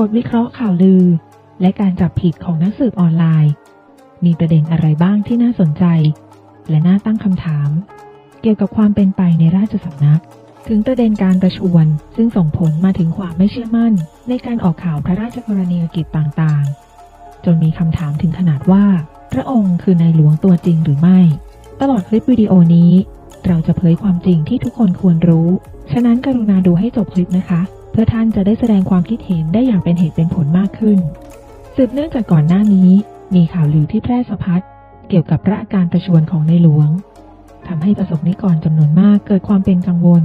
บทวิเคราะห์ข่าวลือ และการจับผิดของนักสืบออนไลน์ มีประเด็นอะไรบ้างที่น่าสนใจ และน่าตั้งคำถาม เกี่ยวกับความเป็นไปในราชสำนัก ถึงประเด็นการประชวรซึ่งส่งผลมาถึงความไม่เชื่อมั่น ในการออกข่าวพระราชกรณียกิจต่างๆ จนมีคำถามถึงขนาดว่า พระองค์คือในหลวงตัวจริงหรือไม่ ตลอดคลิปวิดีโอนี้ เราจะเผยความจริงที่ทุกคนควรรู้ ฉะนั้นกรุณาดูให้จบคลิปนะคะ เพื่อท่านจะได้แสดงความคิดเห็นได้อย่างเป็นเหตุเป็นผลมากขึ้น สืบเนื่องจากก่อนหน้านี้ มีข่าวลือที่แพร่สะพัดเกี่ยวกับพระอาการประชวรของในหลวงทำให้ประสบนิกรจำนวนมากเกิดความเป็นกังวล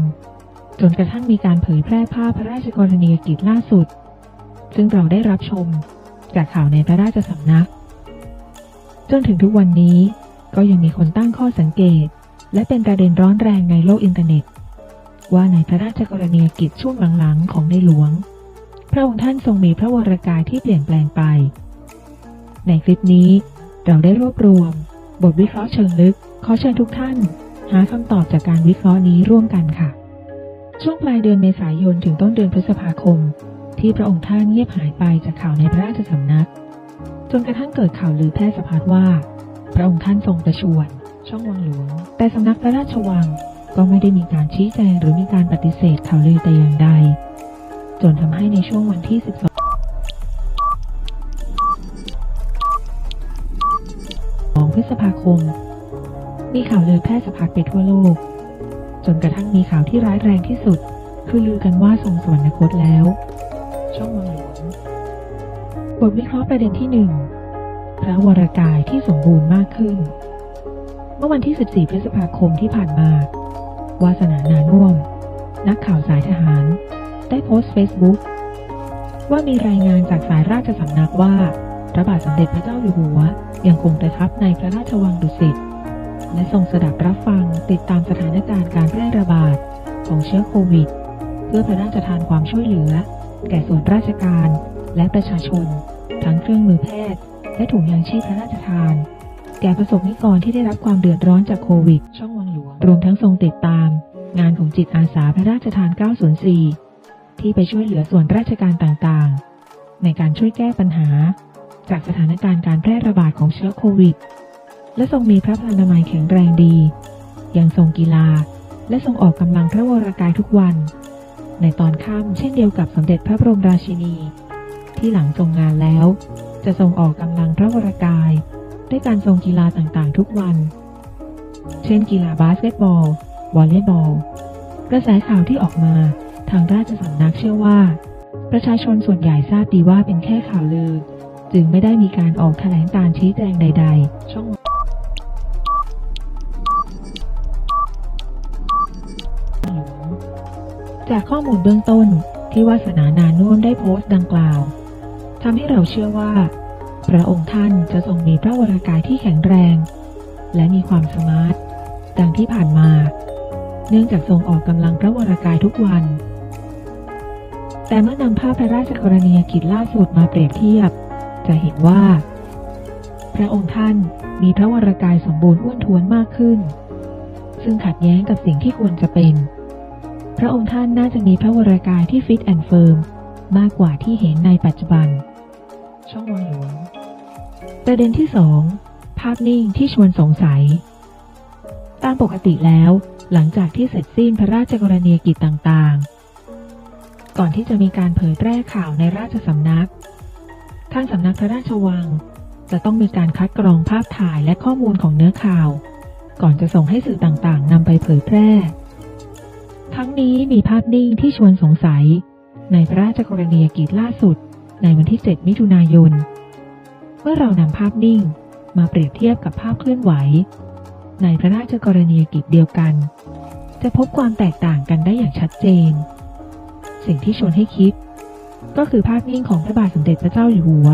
จนกระทั่งมีการเผยแพร่ภาพพระราชกรณียกิจล่าสุด ซึ่งเราได้รับชมจากข่าวในพระราชสำนัก จนถึงทุกวันนี้ก็ยังมีคนตั้งข้อสังเกต และเป็นประเด็นร้อนแรงในโลกอินเทอร์เน็ต ว่าในพระราชกรณียกิจช่วงหลังๆ ของในหลวง พระองค์ท่านทรงมีพระวรากายที่เปลี่ยนแปลงไป ในคลิปนี้ เราได้รวบรวม บทวิเคราะห์เชิงลึก ขอเชิญทุกท่าน หาคำตอบจากการวิเคราะห์นี้ร่วมกันค่ะ ช่วงปลายเดือนเมษายนถึงต้นเดือนพฤษภาคม ที่พระองค์ท่านเงียบหายไปจากข่าวในพระราชสำนัก จนกระทั่งเกิดข่าวลือแพร่สะพัดว่า พระองค์ท่านทรงประชวรช่องวังหลวง แต่สำนักพระราชวัง ก็ไม่ได้มีการชี้แจงหรือมีการปฏิเสธข่าวลือแต่อย่างใด จนทำให้ในช่วงวันที่ 12พฤษภาคม มีข่าวลือแพร่สะพัดไปทั่วโลก จนกระทั่งมีข่าวที่ร้ายแรงที่สุด คือลือกันว่าทรงสวรรคตแล้ว ช่องวังหลวงบทวิเคราะห์ประเด็นที่หนึ่งพระวรากายที่สมบูรณ์มากขึ้น เมื่อวันที่ 14 พฤษภาคมที่ผ่านมา วาสนานานุ่วม นักข่าวสายทหาร ได้โพสต์เฟซบุ๊กว่ามีรายงานจากสายราชสำนักว่า พระบาทสมเด็จพระเจ้าอยู่หัว ยังคงประทับในพระราชวังดุสิต และทรงสดับรับฟังติดตามสถานการณ์การแพร่ระบาดของเชื้อโควิด เพื่อพระราชทานความช่วยเหลือ แก่ส่วนราชการและประชาชน ทั้งเครื่องมือแพทย์ และถุงยางชีพพระราชทาน ก่ประสบนิกรที่ได้รับความเดือดร้อนจากโควิด ช่องวังหลวง รวมทั้งทรงติดตาม งานของจิตอาสาพระราชทาน 904 ที่ไปช่วยเหลือส่วนราชการต่างๆ ในการช่วยแก้ปัญหา จากสถานการณ์การแพร่ระบาดของเชื้อโควิด และทรงมีพระพลานามัยแข็งแรงดี ยังทรงกีฬา และทรงออกกำลังพระวรากายทุกวัน ในตอนค่ำเช่นเดียวกับสมเด็จพระบรมราชินี ที่หลังทรงงานแล้ว จะทรงออกกำลังพระวรากาย ด้วยการทรงกีฬาต่างๆ ทุกวัน เช่นกีฬาบาสเกตบอล วอลเลย์บอล กระแสข่าวที่ออกมาทางราชสำนักเชื่อว่า ประชาชนส่วนใหญ่ทราบดีว่าเป็นแค่ข่าวลือ จึงไม่ได้มีการออกแถลงการชี้แจงใด ๆ ช่องจากข้อมูลเบื้องต้นที่วาสนานานุ่มได้โพสต์ดังกล่าวทำให้เราเชื่อว่า พระองค์ท่านจะทรงมีพระวรากายที่แข็งแรง และมีความสมาร์ทดังที่ผ่านมา เนื่องจากทรงออกกำลังพระวรากายทุกวัน แต่เมื่อนำภาพพระราชกรณียกิจล่าสุดมาเปรียบเทียบ จะเห็นว่า พระองค์ท่านมีพระวรากายสมบูรณ์อ้วนท้วนมากขึ้น ซึ่งขัดแย้งกับสิ่งที่ควรจะเป็น พระองค์ท่านน่าจะมีพระวรากายที่ฟิตแอนด์เฟิร์มมากกว่าที่เห็นในปัจจุบันช่องวงหลวง ประเด็นที่สองภาพนิ่งที่ชวนสงสัย ตามปกติแล้ว หลังจากที่เสร็จสิ้นพระราชกรณียกิจต่างๆ ก่อนที่จะมีการเผยแพร่ข่าวในราชสำนัก ทางสำนักพระราชวัง จะต้องมีการคัดกรองภาพถ่ายและข้อมูลของเนื้อข่าว ก่อนจะส่งให้สื่อต่างๆนำไปเผยแพร่ ทั้งนี้มีภาพนิ่งที่ชวนสงสัย ในพระราชกรณียกิจล่าสุด ในวันที่ 7 มิถุนายน มื่อเรานำภาพนิ่งมาเปรียบเทียบกับภาพเคลื่อนไหว ในพระราชกรณียกิจเดียวกัน จะพบความแตกต่างกันได้อย่างชัดเจน สิ่งที่ชวนให้คิด ก็คือภาพนิ่งของพระบาทสมเด็จพระเจ้าอยู่หัว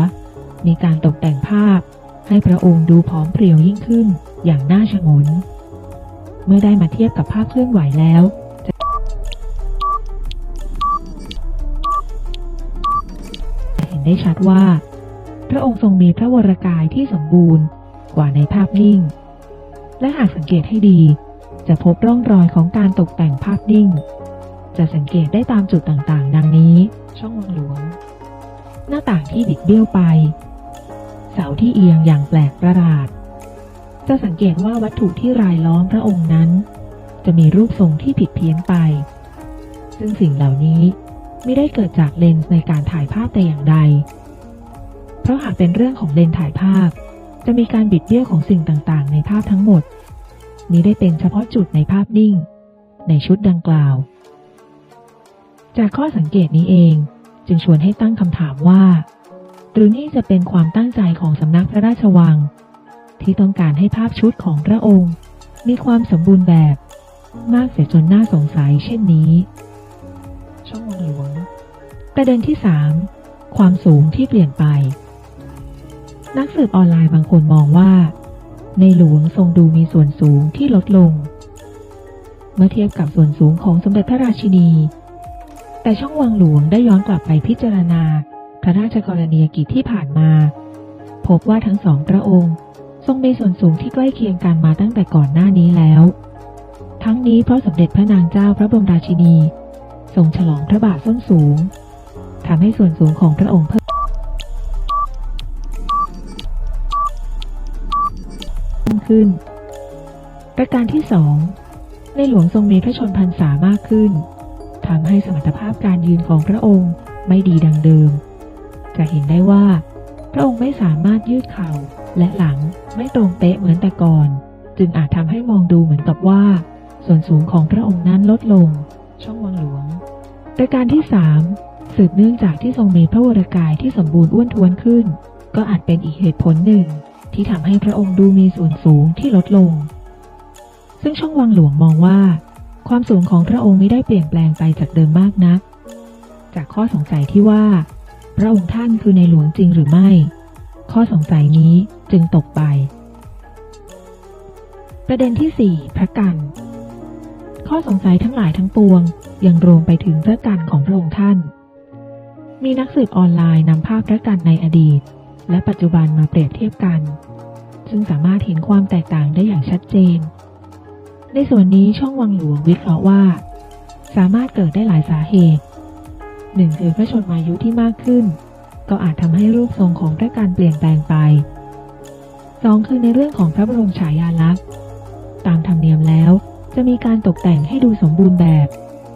มีการตกแต่งภาพให้พระองค์ดูผอมเพรียวยิ่งขึ้นอย่างน่าชงน เมื่อได้มาเทียบกับภาพเคลื่อนไหวแล้วจะเห็นได้ชัดว่า ระองค์ทรงมีพระวรากายที่สมบูรณ์กว่าในภาพนิ่ง และหากสังเกตให้ดี จะพบร่องรอยของการตกแต่งภาพนิ่ง จะสังเกตได้ตามจุดต่างๆ ดังนี้ ช่องวังหลวง หน้าต่างที่บิดเบี้ยวไป เสาที่เอียงอย่างแปลกประหลาด จะสังเกตว่าวัตถุที่รายล้อมพระองค์นั้น จะมีรูปทรงที่ผิดเพี้ยนไป ซึ่งสิ่งเหล่านี้ไม่ได้เกิดจากเลนส์ในการถ่ายภาพแต่อย่างใด เพราะหากเป็นเรื่องของเลนส์ถ่ายภาพ จะมีการบิดเบี้ยวของสิ่งต่างๆ ในภาพทั้งหมด นี้ได้เป็นเฉพาะจุดในภาพนิ่ง ในชุดดังกล่าว จากข้อสังเกตนี้เอง จึงชวนให้ตั้งคำถามว่า หรือนี่จะเป็นความตั้งใจของสำนักพระราชวัง ที่ต้องการให้ภาพชุดของพระองค์ มีความสมบูรณ์แบบ มากเสียจนน่าสงสัยเช่นนี้ช่องวังหลวงประเด็นที่ 3 ความสูงที่เปลี่ยนไป นักสืบออนไลน์บางคนมองว่า ในหลวงทรงดูมีส่วนสูงที่ลดลง เมื่อเทียบกับส่วนสูงของสมเด็จพระราชินี แต่ช่องวังหลวงได้ย้อนกลับไปพิจารณา พระราชกรณียกิจที่ผ่านมา พบว่าทั้งสองพระองค์ทรงมีส่วนสูงที่ใกล้เคียงกันมาตั้งแต่ก่อนหน้านี้แล้ว ทั้งนี้เพราะสมเด็จพระนางเจ้าพระบรมราชินี ทรงฉลองพระบาทส้นสูงทำให้ส่วนสูงของพระองค์เพิ่ม ขึ้น ประการที่สองในหลวงทรงมีพระชนพรรษามากขึ้นทำให้สมรรถภาพการยืนของพระองค์ไม่ดีดังเดิม จะเห็นได้ว่า พระองค์ไม่สามารถยืดเข่าและหลังไม่ตรงเป๊ะเหมือนแต่ก่อน จึงอาจทำให้มองดูเหมือนกับว่า ส่วนสูงของพระองค์นั้นลดลง ช่องวังหลวง ประการที่สามสืบเนื่องจากที่ทรงมีพระวรกายที่สมบูรณ์อ้วนท้วนขึ้น ก็อาจเป็นอีกเหตุผลหนึ่ง ที่ทำให้พระองค์ดูมีส่วนสูงที่ลดลง ซึ่งช่องวังหลวงมองว่า ความสูงของพระองค์ไม่ได้เปลี่ยนแปลงไปจากเดิมมากนัก จากข้อสงสัยที่ว่า พระองค์ท่านคือในหลวงจริงหรือไม่ ข้อสงสัยนี้จึงตกไป ประเด็นที่ 4 พระกัน ข้อสงสัยทั้งหลายทั้งปวง ยังรวมไปถึงพระกันของพระองค์ท่าน มีนักสืบออนไลน์นำภาพพระกันในอดีต และปัจจุบันมาเปรียบเทียบกัน ซึ่งสามารถเห็นความแตกต่างได้อย่างชัดเจน ในส่วนนี้ช่องวังหลวงวิเคราะห์ว่า สามารถเกิดได้หลายสาเหตุหนึ่งคือพระชนมายุที่มากขึ้น ก็อาจทำให้รูปทรงของพระกันเปลี่ยนแปลงไปสองคือในเรื่องของพระบรมฉายาลักษณ์ ตามธรรมเนียมแล้ว จะมีการตกแต่งให้ดูสมบูรณ์แบบ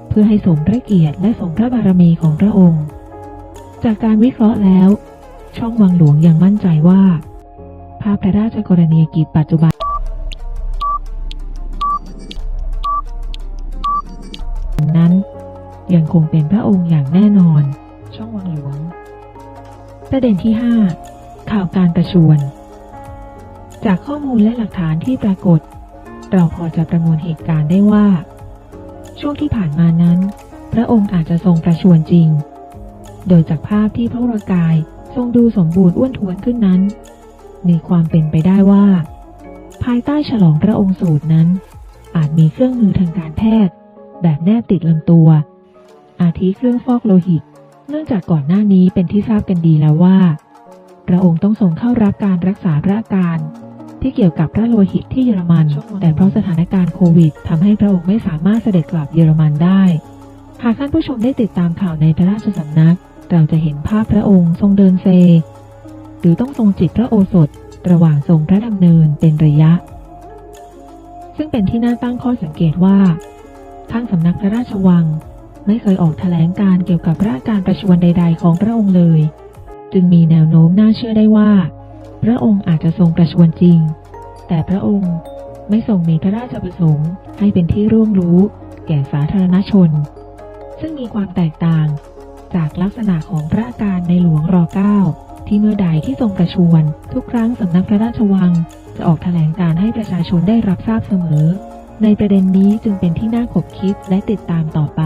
เพื่อให้สมพระเกียรติและสมพระบารมีของพระองค์ จากการวิเคราะห์แล้ว ช่องวังหลวงยังมั่นใจว่าาพพระราชกรณียกิจปัจจุบันนั้น ยังคงเป็นพระองค์อย่างแน่นอน ช่องวังหลวง ประเด็นที่ 5 ข่าวการประชวรจากข้อมูลและหลักฐานที่ปรากฏ เราพอจะประมวลเหตุการณ์ได้ว่า ช่วงที่ผ่านมานั้น พระองค์อาจจะทรงประชวรจริง โดยจากภาพที่พระวรากายทรงดูสมบูรณ์อ้วนท้วนขึ้นนั้น มีความเป็นไปได้ว่า ภายใต้ฉลองพระองค์สูตรนั้น อาจมีเครื่องมือทางการแพทย์ แบบแนบติดลำตัว อาทิเครื่องฟอกโลหิต เนื่องจากก่อนหน้านี้เป็นที่ทราบกันดีแล้วว่า พระองค์ต้องส่งเข้ารับการรักษาพระอาการที่เกี่ยวกับพระโลหิตที่เยอรมัน แต่เพราะสถานการณ์โควิดทำให้พระองค์ไม่สามารถเสด็จกลับเยอรมันได้ หากท่านผู้ชมได้ติดตามข่าวในพระราชสำนัก เราจะเห็นภาพพระองค์ทรงเดินเซ หรือต้องทรงจิตพระโอสถ ระหว่างทรงพระดำเนินเป็นระยะ ซึ่งเป็นที่น่าตั้งข้อสังเกตว่าทางสำนักพระราชวัง ไม่เคยออกแถลงการเกี่ยวกับระอาการประชวรใด ๆ ของพระองค์เลย จึงมีแนวโน้มน่าเชื่อได้ว่า พระองค์อาจจะทรงประชวรจริง แต่พระองค์ไม่ทรงมีพระราชประสงค์ให้เป็นที่ร่วงรู้แก่สาธารณชน ซึ่งมีความแตกต่างจากลักษณะของพระอาการในหลวงร9 ที่เมื่อใดที่ทรงประชวน ทุกครั้งสำนักพระราชวัง จะออกแถลงการให้ประชาชนได้รับทราบเสมอ ในประเด็นนี้จึงเป็นที่น่าขบคิดและติดตามต่อไป